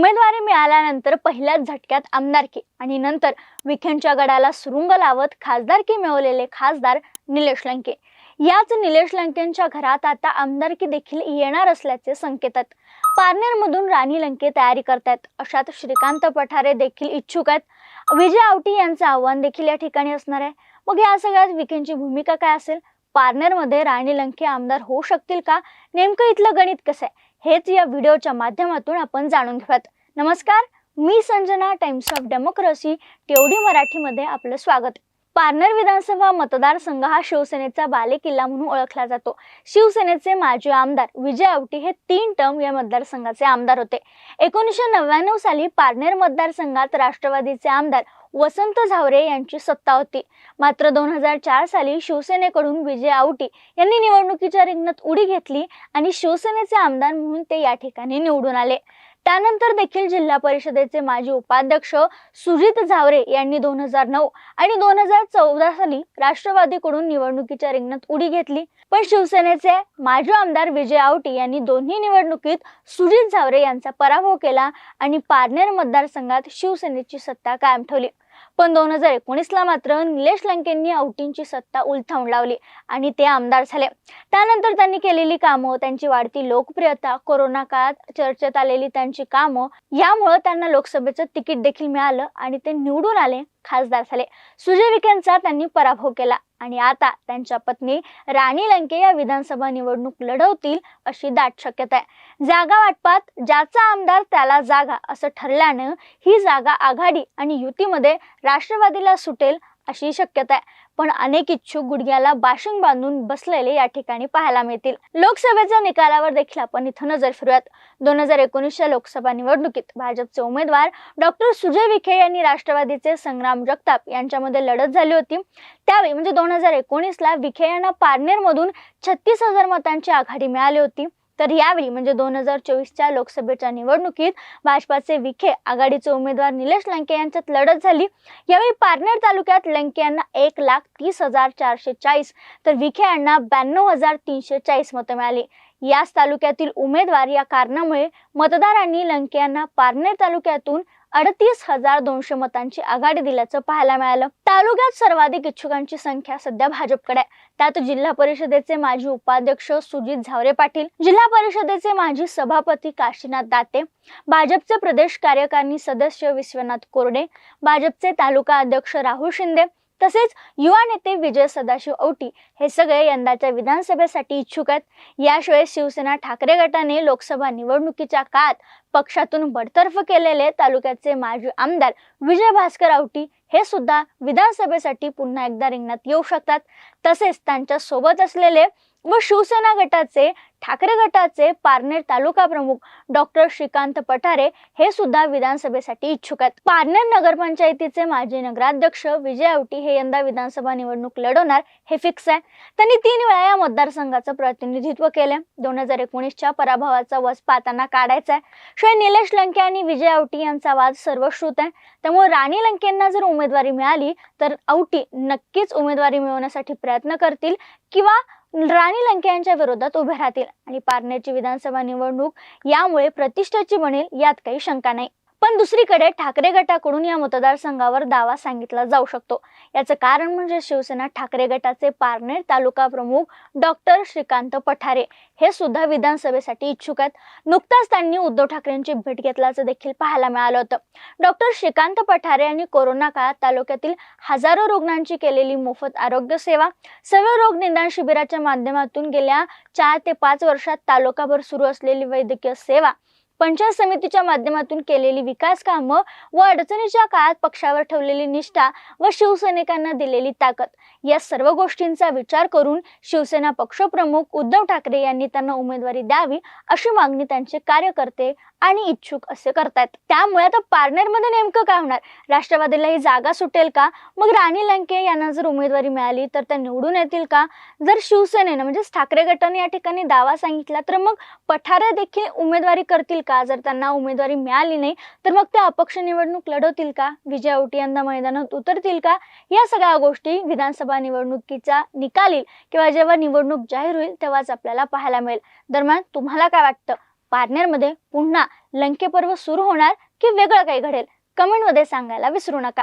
उमेदवारी मिळाल्यानंतर पहिल्याच झटक्यात आमदारकी आणि नंतर विखेंच्या गडाला सुरुंग लावत खासदारकी मिळवलेले खासदार निलेश लंके. याच निलेश लंकेंच्या घरात आता आमदारकी देखील येणार असल्याचे संकेत आहेत. पारनेरमधून राणी लंके तयारी करतायत. अशात श्रीकांत पठारे देखील इच्छुक आहेत. विजय आवटी यांचं आव्हान देखील या ठिकाणी असणार आहे. मग या सगळ्यात विखेंची भूमिका काय असेल? पारनेरमध्ये राणी लंके आमदार होऊ शकतील का? नेमकं इथलं गणित कसं आहे? हेच या व्हिडिओच्या माध्यमातून आपण जाणून घेऊयात. नमस्कार मी संजना टाइम्स ऑफ डेमोक्रेसी टेवडी मराठीमध्ये आपलं स्वागत. पारनेर विधानसभा मतदारसंघ हा शिवसेनेचा बालेकिल्ला म्हणून ओळखला जातो. शिवसेनेचे माजी आमदार विजय आवटी हे तीन टर्म या मतदारसंघाचे आमदार होते. एकोणीसशे नव्याण्णव साली पारनेर मतदारसंघात राष्ट्रवादीचे आमदार वसंत झावरे यांची सत्ता होती. मात्र दोन हजार चार साली शिवसेनेकडून विजय आवटी यांनी निवडणुकीच्या रिंगणात उडी घेतली आणि शिवसेनेचे आमदार म्हणून ते या ठिकाणी निवडून आले. त्यानंतर देखील जिल्हा परिषदेचे माजी उपाध्यक्ष सुजित झावरे यांनी दोन हजार नऊ आणि दोन हजार चौदा साली राष्ट्रवादीकडून निवडणुकीच्या रिंगणात उडी घेतली. पण शिवसेनेचे माजी आमदार विजय आवटी यांनी दोन्ही निवडणुकीत सुजित झावरे यांचा पराभव केला आणि पारनेर मतदारसंघात शिवसेनेची सत्ता कायम ठेवली. पण दोन हजार एकोणीसला मात्र निलेश लंकेंनी औटींची सत्ता उलथावून लावली आणि ते आमदार झाले. त्यानंतर त्यांनी केलेली कामं त्यांची वाढती लोकप्रियता कोरोना काळात चर्चेत आलेली त्यांची कामं यामुळं त्यांना लोकसभेचं तिकीट देखील मिळालं आणि ते निवडून आले खासदार झाले. सुजय विखेंचा त्यांनी पराभव केला. आणि आता त्यांच्या पत्नी राणी लंके या विधानसभा निवडणूक लढवतील अशी दाट शक्यता आहे. जागा वाटपात ज्याचा आमदार त्याला जागा असं ठरल्यानं ही जागा आघाडी आणि युतीमध्ये राष्ट्रवादीला सुटेल अशी शक्यता आहे. पण अनेक इच्छुक गुडघ्याला बाशिंग बांधून बसलेले या ठिकाणी पाहायला मिळतील. लोकसभेच्या निकालावर देखील आपण इथं नजर फिरूयात दोन हजार एकोणीसच्या लोकसभा निवडणुकीत भाजपचे उमेदवार डॉक्टर सुजय विखे यांनी राष्ट्रवादीचे संग्राम जगताप यांच्यामध्ये लढत झाली होती. त्यावेळी म्हणजे दोन हजार एकोणीसला विखे यांना पारनेरमधून छत्तीस हजार मतांची आघाडी मिळाली होती. तर यावेळी म्हणजे दोन हजार चोवीसच्या लोकसभेच्या निवडणुकीत भाजपाचे विखे आघाडीचे उमेदवार निलेश लंके यांच्यात लढत झाली. यावेळी पारनेर तालुक्यात लंके यांना एक लाख तीस हजार चारशे चाळीस तर विखे यांना ब्याण्णव हजार तीनशे चाळीस मतं मिळाली. याच तालुक्यातील उमेदवार या कारणामुळे मतदारांनी लंके यांना पारनेर तालुक्यातून अडतीस हजार दोनशे मतांची आघाडी दिल्याचं पाहायला मिळालं. तालुक्यात सर्वाधिक इच्छुकांची संख्या सध्या भाजपकडे आहे. त्यात जिल्हा परिषदेचे माजी उपाध्यक्ष सुजित झावरे पाटील जिल्हा परिषदेचे माजी सभापती काशीनाथ दाते भाजपचे प्रदेश कार्यकारिणी सदस्य विश्वनाथ कोरडे भाजपचे तालुका अध्यक्ष राहुल शिंदे तसेच युवा नेते विजय सदाशिव औटी हे सगळे यंदाच्या विधानसभेसाठी इच्छुक आहेत. याशिवाय शिवसेना ठाकरे गटाने लोकसभा निवडणुकीच्या काळात पक्षातून बडतर्फ केलेले तालुक्याचे माजी आमदार विजय भास्कर औटी हे सुद्धा विधानसभेसाठी पुन्हा एकदा रिंगणात येऊ शकतात. तसेच त्यांच्यासोबत असलेले व शिवसेना गटाचे ठाकरे गटाचे पारनेर तालुका प्रमुख डॉक्टर श्रीकांत पठारे हे सुद्धा विधानसभेसाठी इच्छुक आहेत. पारनेर नगरपंचायतीचे माजी नगराध्यक्ष विजय आवटी हे यंदा विधानसभा निवडणूक लढवणार हे फिक्स आहे. त्यांनी तीन वेळा या मतदारसंघाचं प्रतिनिधित्व केले दोन हजार एकोणीसच्या पराभवाचा वचपा त्यांना काढायचा आहे. शिवाय निलेश लंके आणि विजय आवटी यांचा वाद सर्वश्रुत आहे. त्यामुळे राणी लंकेंना जर उमेदवारी मिळाली तर आवटी नक्कीच उमेदवारी मिळवण्यासाठी प्रयत्न करतील किंवा राणी लंके यांच्या विरोधात उभे राहतील आणि पारनेरची विधानसभा निवडणूक यामुळे प्रतिष्ठाची बनेल यात काही शंका नाही. पण दुसरीकडे ठाकरे गटाकडून या मतदारसंघावर दावा सांगितला जाऊ शकतो. याचं कारण म्हणजे शिवसेना ठाकरे गटाचे पारनेर तालुका प्रमुख डॉक्टर श्रीकांत पठारे. हे सुद्धा विधानसभेसाठी इच्छुक आहेत. नुकताच त्यांनी उद्धव ठाकरेंची भेट घेतल्याचं देखील पाहायला मिळालं होतं. डॉक्टर श्रीकांत पठारे यांनी कोरोना काळात तालुक्यातील हजारो रुग्णांची केलेली मोफत आरोग्य सेवा सर्व रोग निदान शिबिराच्या माध्यमातून गेल्या चार ते पाच वर्षात तालुकाभर सुरू असलेली वैद्यकीय सेवा पंचायत समितीच्या माध्यमातून केलेली विकास कामं व अडचणीच्या काळात पक्षावर ठेवलेली निष्ठा व शिवसैनिकांना दिलेली ताकद या सर्व गोष्टींचा विचार करून शिवसेना पक्षप्रमुख उद्धव ठाकरे यांनी त्यांना उमेदवारी द्यावी अशी मागणी त्यांचे कार्यकर्ते आणि इच्छुक असे करतात त्यामुळे आता पार्नेरमध्ये नेमकं काय होणार? राष्ट्रवादीला ही जागा सुटेल का? मग राणी लंके यांना जर उमेदवारी मिळाली तर त्या निवडून येतील का? जर शिवसेनेनं म्हणजेच ठाकरे गटाने या ठिकाणी दावा सांगितला तर मग पठारे देखील उमेदवारी करतील का? जर त्यांना उमेदवारी मिळाली नाही तर मग ते अपक्ष निवडणूक लढवतील का? विजय औटी यांना मैदानात उतरतील का? या सगळ्या गोष्टी विधानसभा निवडणुकीचा निकाल येईल किंवा जेव्हा निवडणूक जाहीर होईल तेव्हाच आपल्याला पाहायला मिळेल. दरम्यान तुम्हाला काय वाटतं? पारनेरमध्ये पुन्हा लंके पर्व सुरू होणार की वेगळं काही घडेल? कमेंटमध्ये सांगायला विसरू नका.